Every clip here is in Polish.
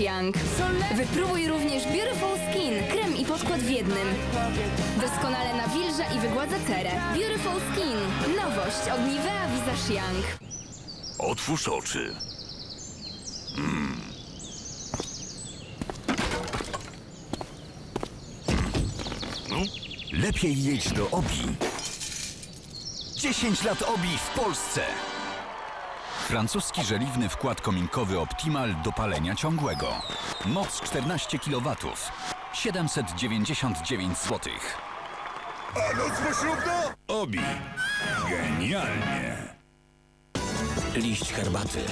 Young. Wypróbuj również Beautiful Skin, krem i podkład w jednym. Doskonale nawilża i wygładza cerę. Beautiful Skin, nowość od Nivea Wizaż Young. Otwórz oczy. Lepiej jedź do Obi. 10 lat Obi w Polsce. Francuski żeliwny wkład kominkowy Optimal do palenia ciągłego. Moc 14 kW. 799 zł. A noc poślubna? Obi. Genialnie. Liść herbaty.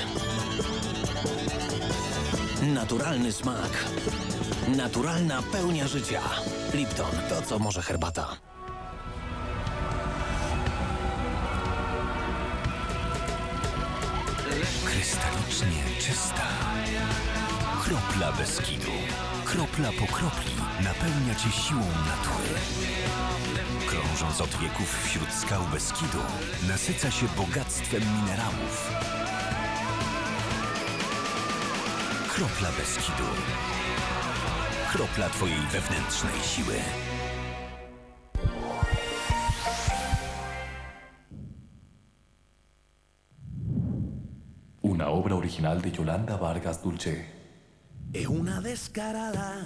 Naturalny smak. Naturalna pełnia życia. Lipton, to co może herbata. Krystalicznie czysta. Kropla Beskidu. Kropla po kropli napełnia cię siłą natury. Krążąc od wieków wśród skał Beskidu, nasyca się bogactwem minerałów. Kropla Beskidu. Kropla twojej wewnętrznej siły. Obra original de Yolanda Vargas Dulce. Es una descarada.